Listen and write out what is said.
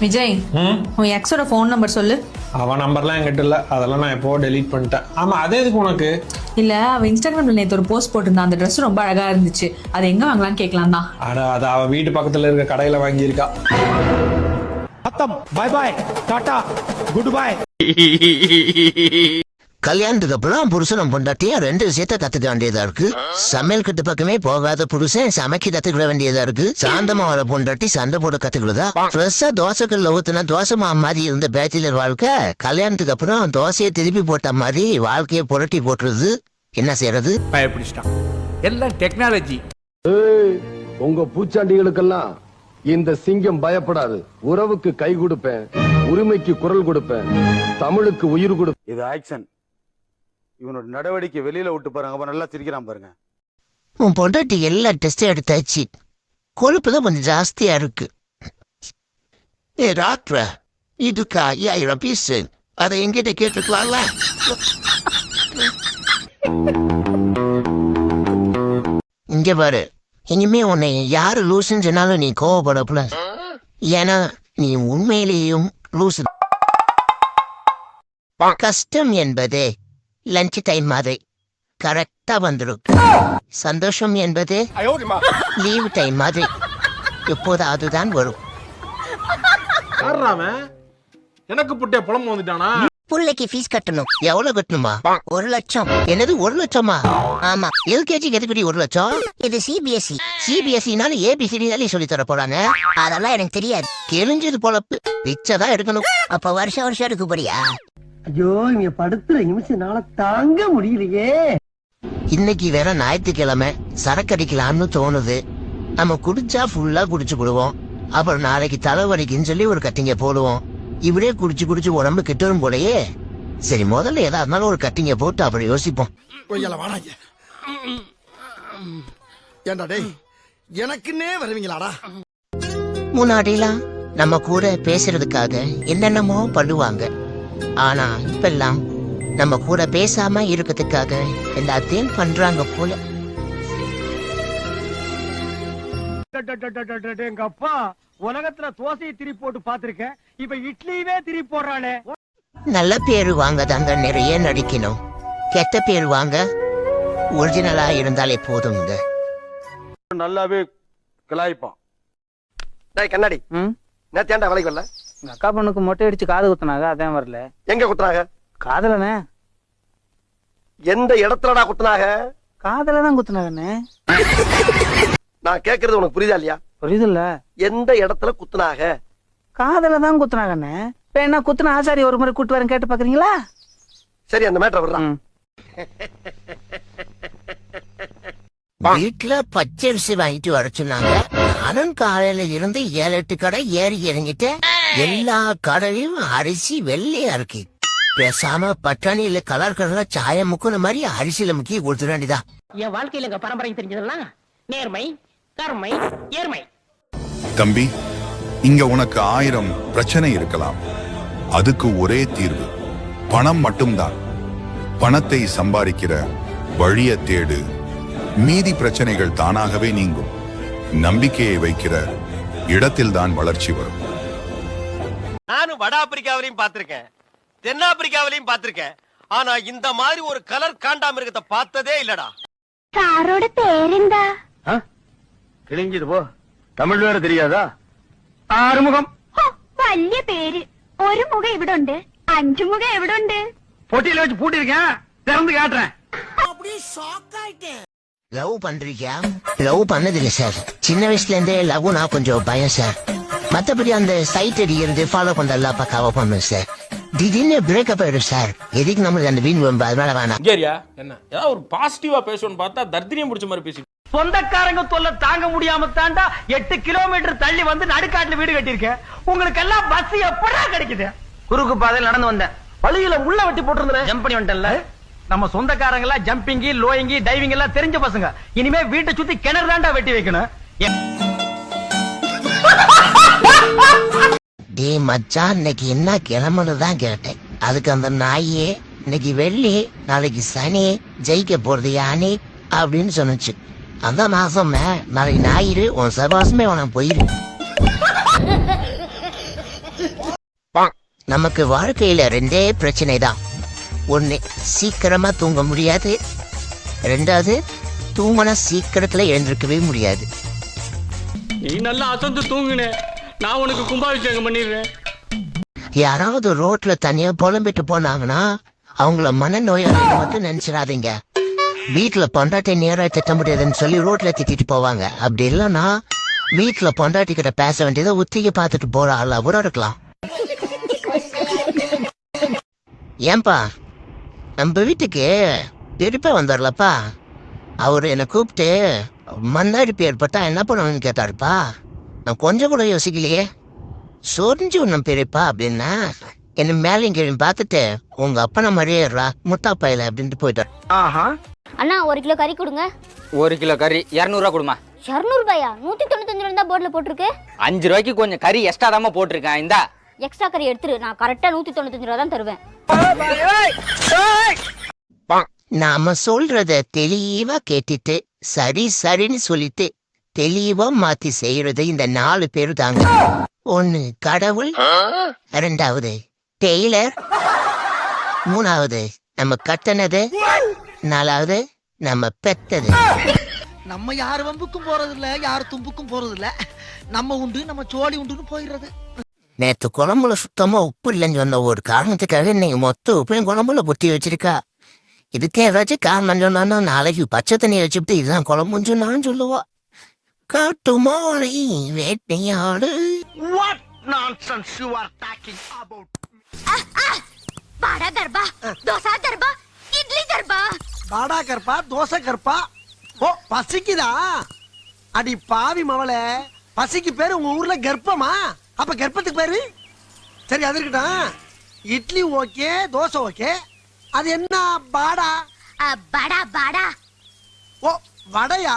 விஜய் உன் எக்ஸோட phone number சொல்லு. அவன் நம்பர்லாம் என்கிட்ட இல்லை. அதெல்லாம் நான் எப்போ டெலீட் பண்ணிட்டேன். ஆமா அதே இதுக்கு உனக்கு? இல்ல அவ இன்ஸ்டாகிராம்ல நேற்று ஒரு போஸ்ட் போட்டிருந்தா அந்த ட்ரெஸ் ரொம்ப அழகா இருந்துச்சு. அது எங்க வாங்கலாம் கேட்கலாம் தான். ஆனா அது அவ வீட்டு பக்கத்துல இருக்க கடையில வாங்கியிருக்கா. Bye bye tata good bye கல்யாணத்துக்கு அப்புறம் புருஷனும் பொண்டாட்டியும் ரெண்டு விஷயத்த கத்துக்க வேண்டியதா இருக்கு. சமையல் கட்டு பக்கமே போகாத புருஷன் சமைக்க கத்துக்கிட வேண்டியதா இருக்கு. சாந்தமா வர பொண்டாட்டி சண்டை போட கத்துக்கிறதா ஃப்ரெஷ்ஷா தோசைக்கல்ல ஊத்துனா தோசை மா மாதிரி இருந்த பேச்சுலர் வாழ்க்கை கல்யாணத்துக்கு அப்புறம் தோசையை திருப்பி போட்ட மாதிரி வாழ்க்கையை புரட்டி போட்டுருது. என்ன செய்யறது பயப்பிடிச்சிட்டான். எல்லாம் டெக்னாலஜி ஏய், உங்க பூச்சாண்டிகளுக்கெல்லாம் இந்த சிங்கம் பயப்படாது. உறவுக்கு கை கொடுப்பேன் உரிமைக்கு குரல் கொடுப்பேன் தமிழுக்கு உயிர் கொடுப்பேன். இது ஆக்ஷன். இவனோட நடவடிக்கை வெளியில விட்டு பாருங்க. அப்ப நல்லா சிரிக்கிறான் பாருங்க. உன் பொண்டாட்டி எல்லா டெஸ்டும் எடுத்தாச்சு. கொழுப்பு தான் கொஞ்சம் ஜாஸ்தியா இருக்கு. ஏ டாக்டர் இதுக்கு? ஐயாயிரம் பீஸ் அதை எங்கிட்ட கேட்டுக்கலாம்ல இங்க பாரு. இனிமே உன்னை யாரு லூசுன்னு சொன்னாலும் நீ கோவப்படப்பல ஏன்னா நீ உண்மையிலேயும் லூசு கஷ்டம் என்பது லஞ்ச் டைம் மாதிரி. கரெக்டா வந்துடும் சந்தோஷம் என்பது லீவ் டைம் மாதிரி. எப்போதாவது தான் வரும். எனக்கு புட்டிய புலம்பு வந்துட்டானா? பிள்ளைக்கு ஃபீஸ் கட்டணும். எவ்வளவு கட்டணுமா? ஒரு லட்சம். என்னது ஒரு லட்சமா? ஆமா. எல்கேஜி எதுக்குடி ஒரு லட்சம்? இது சிபிஎஸ்இ சிபிஎஸ்இனால ஏபிசிடி சொல்லி தர போறாங்க அதெல்லாம் எனக்கு தெரியாது. கிழிஞ்சது பொழப்பு. பிச்சைதான் எடுக்கணும். அப்ப வருஷம் வருஷம் எடுக்க போறியா? ஐயோ இங்க படுத்துற நிமிஷம் தாங்க முடியலையே. இன்னைக்கு வேற ஞாயிற்றுக்கிழமை சரக்கு அடிக்கலாம்னு தோணுது. நம்ம குடிச்சா ஃபுல்லா குடிச்சு விடுவோம். அப்புறம் நாளைக்கு தலைவலிக்குன்னு சொல்லி ஒரு கட்டிங்க போடுவோம். இப்படியே குடிச்சு குடிச்சு உடம்பு கிட்டரும் போலயே. சரி முதல்ல எதா இருந்தாலும் ஒரு கட்டிங்க போட்டு அப்புறம் யோசிப்போம். ஏண்டா டேய் எனக்குன்னே வருவீங்களாடா? முன்னாடிலாம் நம்ம கூட பேசுறதுக்காக என்னென்னமோ பண்ணுவாங்க. ஆனா இப்பெல்லாம் நம்ம கூட பேசாம இருக்கிறதுக்காக எல்லாத்தையும் பண்றாங்க போல. எங்க அப்பா உலகத்துல தோசையை திரி போட்டு பாத்திருக்கேன் இப்ப இட்லியவே திரி போடுறானே. நல்ல பேரு வாங்க தாங்க நிறைய நடிக்கணும். கெட்ட பேர் வாங்க ஒரிஜினலா இருந்தாலே போதுங்க நல்லாவே கிளாய்ப்பான் டேய் கண்ணாடி. நேத்து ஏன்டா வேலைக்கு வரல? எங்க அக்கா பொண்ணுக்கு மொட்டை அடிச்சு காது குத்துனாங்க அதான் வரல. எங்க குத்துனாங்க? காதலனே? எந்த இடத்துலடா குத்துனாங்க? காதல தான் குத்துனாங்கண்ணே. நான் கேக்குறது உனக்கு புரியுதா இல்லையா? புரியுதுல்ல. எந்த இடத்துல குத்துனாங்க? காதல தான் குத்துனாங்கண்ணே. இப்ப என்ன குத்துன ஆசாரி ஒரு முறை கூட்டு வரேன் கேட்டு பாக்குறீங்களா? சரி அந்த மேட்டர் விடுறான் ம். வீட்டுல பச்சரிசி வாங்கிட்டு வர சொன்னாங்க. நானும் காலையில இருந்து ஏழு எட்டு கடை ஏறி இறங்கிட்டேன். எல்லா கடையிலும் அரிசி வெள்ளையா இருக்கு. பேசாம பட்டாணியில கலர் கலரா சாயம் முக்குன மாதிரி அரிசியில முக்கி கொடுத்துட வேண்டியதா. என் வாழ்க்கையில எங்க பரம்பரை தெரிஞ்சதெல்லாம் நேர்மை கருமை ஏர்மை தம்பி இங்க உனக்கு ஆயிரம் பிரச்சனை இருக்கலாம். அதுக்கு ஒரே தீர்வு பணம் மட்டும்தான். பணத்தை சம்பாதிக்கிற வழிய தேடு. மீதி பிரச்சனைகள் தானாகவே நீங்கும். நம்பிக்கையை வைக்கிற இடத்தில்தான் வளர்ச்சி வரும். நானும் வட ஆப்பிரிக்காவிலையும் பாத்திருக்கேன் தென்னாப்பிரிக்காவிலையும் பாத்திருக்கேன் ஆனா இந்த மாதிரி ஒரு கலர் காண்டாமிருகத்தை பார்த்ததே இல்லடா சாரோட பேருந்தா கிழிஞ்சது போ தமிழ் வேற தெரியாதா ആറുമുഖം വലിയ പേര് ഒരു മുഖം ഇവിടെ ഉണ്ട് അഞ്ചു മുഖം എവിടെ ഉണ്ട് பொட்டியில வச்சு பூட்டிருக்கேன் திறந்து காட்டுறேன் லவ் பண்றீங்க லவ் பண்ணதில்ல சார் சின்ன வயசுல இருந்தே லவ் நான் கொஞ்சம் பயம் சார் மத்தபடி அந்த சைட் அடிக்கிறது ஃபாலோ பண்றதெல்லாம் பக்காவா பண்ணுவேன் சார் திடீர்னு பிரேக்கப் ஆயிடும் சார் எதுக்கு நம்மளுக்கு அந்த வீண் வம்பு? அதனால வேணாம். கேரியா என்ன? ஏதாவது ஒரு பாசிட்டிவா பேசணும்னு பார்த்தா தர்தினியம் பிடிச்ச மாதிரி பேசி சொந்தக்காரங்க தொல்லை தாங்க முடியாம தாண்டா எட்டு கிலோமீட்டர் தள்ளி வந்து நடுக்காட்டுல வீடு கட்டியிருக்கேன். உங்களுக்கு எல்லாம் பஸ் எப்படா கிடைக்குது? குறுக்கு பாதையில் நடந்து வந்தேன். வழியில உள்ள வெட்டி போட்டிருந்தேன். ஜம்ப் பண்ணி வந்துட்டேன்ல. நம்ம சொந்தக்காரங்க எல்லாம் ஜம்பிங்கி லோயிங்கி டைவிங் எல்லாம் தெரிஞ்ச பசங்க. இனிமே வீட்டை சுத்தி கிணறு தாண்டா வெட்டி வைக்கணும். டே மச்சான் இன்னைக்கு என்ன கிளம்புன்னு தான் கேட்டேன். அதுக்கு அந்த நாயே இன்னைக்கு வெள்ளி நாளைக்கு சனி ஜெயிக்க போறது யானி அப்படின்னு சொன்னுச்சு. அந்த மாசமே நாளைக்கு ஞாயிறு உன் சர்வாசமே உனக்கு போயிரு நமக்கு வாழ்க்கையில ரெண்டே பிரச்சனை தான் ஒண்ணு சீக்கிரமா தூங்க முடியாது. ரெண்டாவது தூங்கினா சீக்கிரத்துல எழுந்திருக்கவே முடியாது. நீ நல்லா அசந்து தூங்குனே. நான் உனக்கு கும்பாபிஷேகம் பண்ணிடுறேன். யாராவது ரோட்ல தனியா புலம்பிட்டு போனாங்கன்னா அவங்கள மனநோயாளி மட்டும் நினைச்சிடாதீங்க. வீட்டுல பொண்டாட்டி நேரா திட்ட முடியாதுன்னு சொல்லி ரோட்ல திட்டிட்டு போவாங்க. அப்படி இல்லைன்னா வீட்டுல பொண்டாட்டி கிட்ட பேச வேண்டியதை உத்திக்கு பார்த்துட்டு போற ஆளா கூட இருக்கலாம். ஏன்பா நம்ம வீட்டுக்கு திருப்ப வந்துடலப்பா அவரு என்னை கூப்பிட்டு மண்ணாடிப்பு ஏற்பட்டா என்ன பண்ணுவாங்கன்னு கேட்டாருப்பா. நான் கொஞ்சம் கூட யோசிக்கலையே. சொரிஞ்சு ஒன்றும் பெரியப்பா அப்படின்னா என்ன மேலையும் கீழே பார்த்துட்டு உங்க அப்பனை மாதிரியே முட்டா பையல அப்படின்ட்டு போயிட்டார் ஆஹா. அண்ணா ஒரு கிலோ கறி கொடுங்க. ஒரு கிலோ கறி இரநூறுவா கொடுமா. இரநூறுபாயா? நூத்தி தொண்ணூத்தஞ்சு ரூபா தான் போர்டுல போட்டிருக்கு. அஞ்சு ரூபாய்க்கு கொஞ்சம் கறி எக்ஸ்ட்ரா தாம போட்டிருக்கேன் இந்தா. எக்ஸ்ட்ரா கறி எடுத்துரு. நான் கரெக்டா நூத்தி தொண்ணூத்தஞ்சு ரூபா தான் தருவேன். நாம சொல்றத தெளிவா கேட்டுட்டு சரி சரின்னு சொல்லிட்டு தெளிவா மாத்தி செய்யறது இந்த நாலு பேரு தாங்க. ஒண்ணு கடவுள் ரெண்டாவது டெய்லர் மூணாவது நம்ம கட்டனது நாலாவது நம்ம பெத்தது. நம்ம யார் வம்புக்கும் போறது இல்ல யார் தும்புக்கும் போறது இல்ல நம்ம உண்டு நம்ம சோழி உண்டுன்னு போயிடுறது. நேத்து குழம்புல சுத்தமா உப்பு இல்லைன்னு சொன்ன ஒரு காரணத்துக்காக இன்னைக்கு மொத்த உப்பையும் குழம்புல புத்தி வச்சிருக்கா. இதுக்கே ஏதாச்சும் காரணம் சொன்னா நாளைக்கு பச்சை தண்ணியை வச்சுட்டு இதுதான் குழம்புன்னு சொன்னான்னு சொல்லுவா. காட்டு மாலை வேட்டையாடு what nonsense you are talking about பாடா தர்பா தோசா தர்பா இட்லி தர்பா பாடா கற்பா தோசை கற்பா ஓ பசிக்குதா? அடி பாவி மவளே பசிக்கு பேரு உங்க ஊர்ல கர்ப்பமா? அப்ப கர்ப்பத்துக்கு பேரு? சரி அது இருக்கட்டும். Idli okay dosai okay. அது என்ன பாடா பாடா பாடா ஓ வடையா?